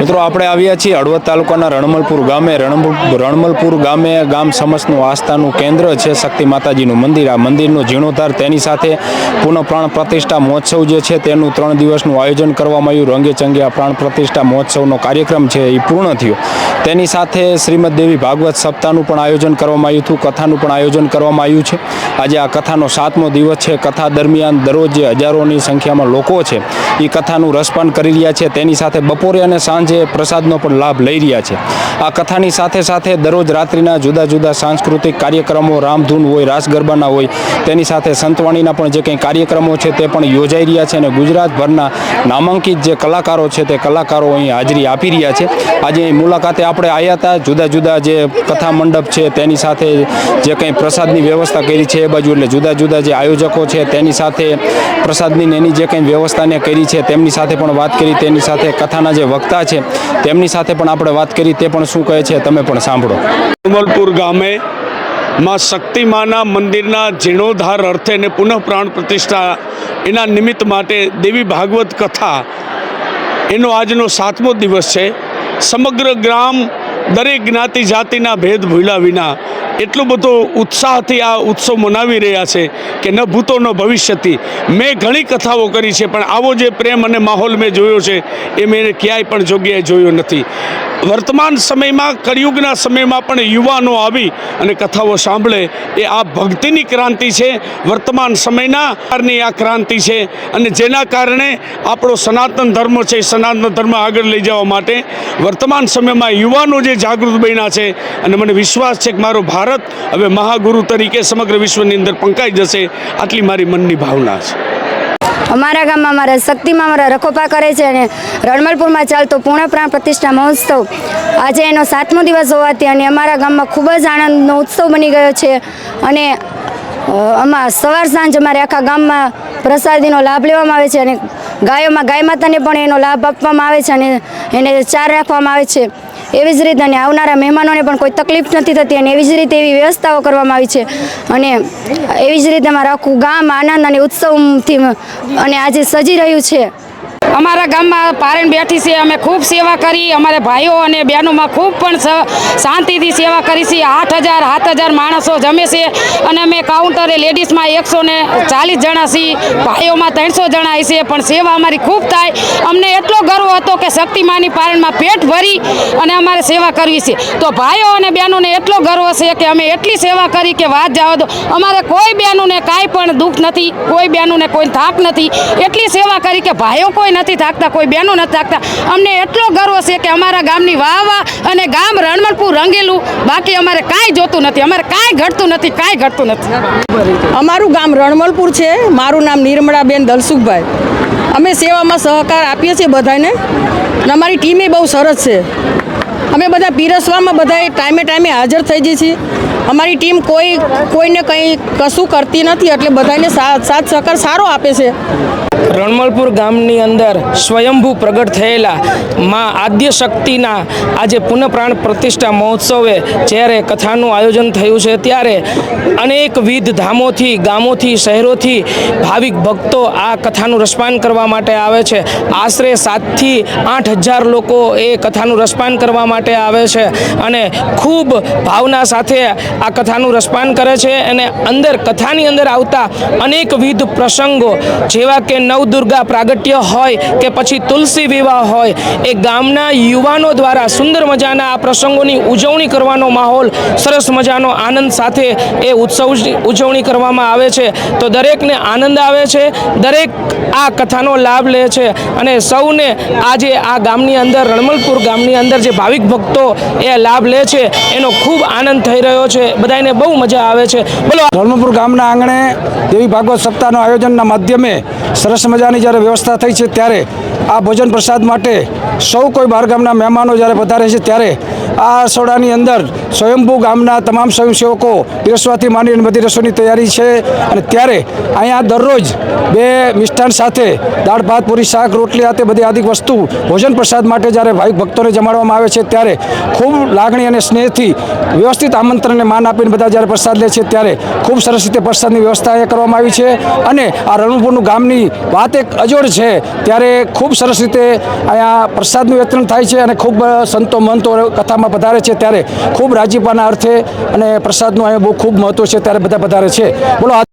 મિત્રો, આપણે આવ્યા છીએ હળવદ તાલુકાના રણમલપુર ગામે. રણમલ રણમલપુર ગામે ગામ સમસ્તનું આસ્થાનું કેન્દ્ર છે શક્તિ માતાજીનું મંદિર. આ મંદિરનો જીર્ણોદ્ધાર તેની સાથે પુનઃ પ્રાણ પ્રતિષ્ઠા મહોત્સવ જે છે તેનું ત્રણ દિવસનું આયોજન કરવામાં આવ્યું. રંગે ચંગે આ પ્રાણ પ્રતિષ્ઠા મહોત્સવનો કાર્યક્રમ છે એ પૂર્ણ થયો. તેની સાથે શ્રીમદ દેવી ભાગવત સપ્તાહનું પણ આયોજન કરવામાં આવ્યું હતું. કથાનું પણ આયોજન કરવામાં આવ્યું છે. આજે આ કથાનો સાતમો દિવસ છે. કથા દરમિયાન દરરોજ જે હજારોની સંખ્યામાં લોકો છે એ કથાનું રસપાન કરી રહ્યા છે. તેની સાથે બપોરે અને સાંજે પ્રસાદનો પણ લાભ લઈ રહ્યા છે. આ કથાની સાથે સાથે દરરોજ રાત્રિના જુદા જુદા સાંસ્કૃતિક કાર્યક્રમો, રામધૂન હોય રાસ ગરબાના હોય, તેની સાથે સંતવાણીના પણ જે કંઈ કાર્યક્રમો છે તે પણ યોજાઈ રહ્યા છે અને ગુજરાતભરના નામાંકિત જે કલાકારો છે તે કલાકારો અહીં હાજરી આપી રહ્યા છે. આજે મુલાકાતે આપણે આવ્યા હતા, જુદા જુદા જે કથા મંડપ છે તેની સાથે જે કંઈ પ્રસાદની વ્યવસ્થા કરી છે એ બાજુ એટલે જુદા જુદા જે આયોજકો છે તેની સાથે પ્રસાદની એની જે કંઈ વ્યવસ્થાને કરી છે તેમની સાથે પણ વાત કરી, તેની સાથે કથાના જે વક્તા છે તેમની સાથે પણ આપણે વાત કરી, તે પણ શું કહે છે તમે પણ સાંભળો. કમલપુર ગામે માં શક્તિમાના મંદિરના જીર્ણોદ્ધાર અર્થે અને પુનઃ પ્રાણ પ્રતિષ્ઠા એના નિમિત્ત માટે દેવી ભાગવત કથા એનો આજનો સાતમો દિવસ છે. સમગ્ર ગ્રામ દરેક જ્ઞાતિ જાતિના ભેદ ભૂલ્યા વિના એટલો બધો ઉત્સાહથી આ ઉત્સવ મનાવી રહ્યા છે કે ન ભૂતો, ન ભવિષ્યથી મેં ઘણી કથાઓ કરી છે, પણ આવો જે પ્રેમ અને માહોલ મેં જોયો છે, એ મેં ક્યાંય પણ જગ્યાએ જોયો નથી. વર્તમાન સમયમાં, કળિયુગના સમયમાં પણ યુવાનો આવી અને કથાઓ સાંભળે, એ આ ભક્તિની ક્રાંતિ છે. વર્તમાન સમયના આ ક્રાંતિ છે અને જેના કારણે આપણો સનાતન ધર્મ છે સનાતન ધર્મ આગળ લઈ જવા માટે વર્તમાન સમયમાં યુવાનો જે જાગૃત બન્યા છે, અને મને વિશ્વાસ છે કે મારો ભારત હવે મહાગુરુ તરીકે સમગ્ર વિશ્વની અંદર પંકાઈ જશે, આટલી મારી મનની ભાવના છે. અમારા ગામમાં અમારા શક્તિમાં મારા રખોપા કરે છે અને રણમલપુરમાં ચાલતો પૂર્ણ પ્રાણ પ્રતિષ્ઠા મહોત્સવ આજે એનો સાતમો દિવસ હોવાથી અને અમારા ગામમાં ખૂબ જ આનંદનો ઉત્સવ બની ગયો છે અને આમાં સવાર સાંજ અમારે આખા ગામમાં પ્રસાદીનો લાભ લેવામાં આવે છે અને ગાયોમાં ગાય માતાને પણ એનો લાભ આપવામાં આવે છે અને એને ચાર રાખવામાં આવે છે. એવી જ રીતે અને આવનારા મહેમાનોને પણ કોઈ તકલીફ નથી થતી અને એવી જ રીતે એવી વ્યવસ્થાઓ કરવામાં આવી છે. અને એવી જ રીતે અમારા આખું ગામ આનંદ અને ઉત્સવથી અને આજે સજી રહ્યું છે. અમારા ગામમાં પારણ બેઠી છે, અમે ખૂબ સેવા કરી, અમારે ભાઈઓ અને બહેનોમાં ખૂબ પણ શાંતિથી સેવા કરી છે. આઠ હજાર, સાત હજાર માણસો જમે છે અને અમે કાઉન્ટરે લેડીઝમાં એકસો ને ચાલીસ જણા છીએ, ભાઈઓમાં ત્રણસો જણા છે પણ સેવા અમારી ખૂબ થાય. અમને એટલો ગર્વ હતો કે શક્તિમાની પારણમાં પેટ ભરી અને અમારે સેવા કરવી છે. તો ભાઈઓ અને બહેનોને એટલો ગર્વ છે કે અમે એટલી સેવા કરી કે વાત જવા દો. અમારે કોઈ બહેનોને કાંઈ પણ દુઃખ નથી, કોઈ બહેનોને કોઈ થાક નથી. એટલી સેવા કરી કે ભાઈઓ કોઈ નથી થાકતા, કોઈ બહેનો નથી થાકતા. અમને એટલો ગર્વ છે કે અમારા ગામની વાહ અને ગામ રણમણપુર રંગેલું, બાકી અમારે કાંઈ જોતું નથી, અમારે કાંઈ ઘટતું નથી, કાંઈ ઘટતું નથી. અમારું ગામ રણમલપુર છે. મારું નામ નિર્મળાબેન દલસુખભાઈ. અમે સેવામાં સહકાર આપીએ છીએ બધાને. અને અમારી ટીમે બહુ સરસ છે. અમે બધા પીરસવામાં બધાએ ટાઈમે ટાઈમે હાજર થઈ જઈએ છીએ. અમારી ટીમ કોઈ કોઈને કંઈ કશું કરતી નથી, એટલે બધાને સાથ સાથ સહકાર સારો આપે છે. રણમલપુર ગામની અંદર સ્વયંભૂ પ્રગટ થયેલા માં આદ્ય શક્તિના આજે પુનઃપ્રાણ પ્રતિષ્ઠા મહોત્સવે જ્યારે કથાનું આયોજન થયું છે, ત્યારે અનેકવિધ ધામોથી, ગામોથી, શહેરોથી ભાવિક ભક્તો આ કથાનું રસપાન કરવા માટે આવે છે. આશરે સાતથી આઠ હજાર લોકો એ કથાનું રસપાન કરવા માટે આવે છે અને ખૂબ ભાવના સાથે આ કથાનું રસપાન કરે છે અને અંદર કથાની અંદર આવતા અનેકવિધ પ્રસંગો જેવા કે નવદુર્ગા પ્રાગટ્ય હોય કે પછી તુલસી વિવાહ હોય, એ ગામના યુવાનો દ્વારા સુંદર મજાના આ પ્રસંગોની ઉજવણી કરવાનો માહોલ, સરસ મજાનો આનંદ સાથે એ ઉત્સવ ઉજવણી કરવામાં આવે છે. તો દરેકને આનંદ આવે છે, દરેક આ કથાનો લાભ લે છે અને સૌને આજે આ ગામની અંદર, રણમલપુર ગામની અંદર જે ભાવિક ભક્તો એ લાભ લે છે, એનો ખૂબ આનંદ થઈ રહ્યો છે. બધાને બહુ મજા આવે છે. બોલો. રણમલપુર ગામના આંગણે દેવી ભાગવત સપ્તાહનું આયોજનના માધ્યમે સરસ મજાની જ્યારે વ્યવસ્થા થઈ છે ત્યારે આ ભોજન પ્રસાદ માટે સૌ કોઈ બહાર ગામના મહેમાનો જ્યારે પધારે છે ત્યારે આ રસોડાની અંદર સ્વયંભૂ ગામના તમામ સ્વયંસેવકો પીરસવાથી માંડીને બધી રસોઈની તૈયારી છે. અને ત્યારે અહીંયા દરરોજ બે મિષ્ટાન સાથે દાળ, ભાત, પૂરી, શાક, રોટલી આ તે બધી આદિક વસ્તુ ભોજન પ્રસાદ માટે જ્યારે ભાઈ ભક્તોને જમાડવામાં આવે છે, ત્યારે ખૂબ લાગણી અને સ્નેહથી વ્યવસ્થિત આમંત્રણને માન આપીને બધા જ્યારે પ્રસાદ લે છે, ત્યારે ખૂબ સરસ રીતે પ્રસાદની વ્યવસ્થા અહીંયા કરવામાં આવી છે. અને આ રણપુરનું ગામની વાત એક અજોડ છે, ત્યારે ખૂબ સરસ રીતે અહીંયા પ્રસાદનું વિતરણ થાય છે અને ખૂબ સંતો મંતો કથામાં પધારે છે, ત્યારે ખૂબ રાજીપાના અર્થે અને પ્રસાદનું અહીંયા બહુ ખૂબ મહત્વ છે ત્યારે બધા પધારે છે. બોલો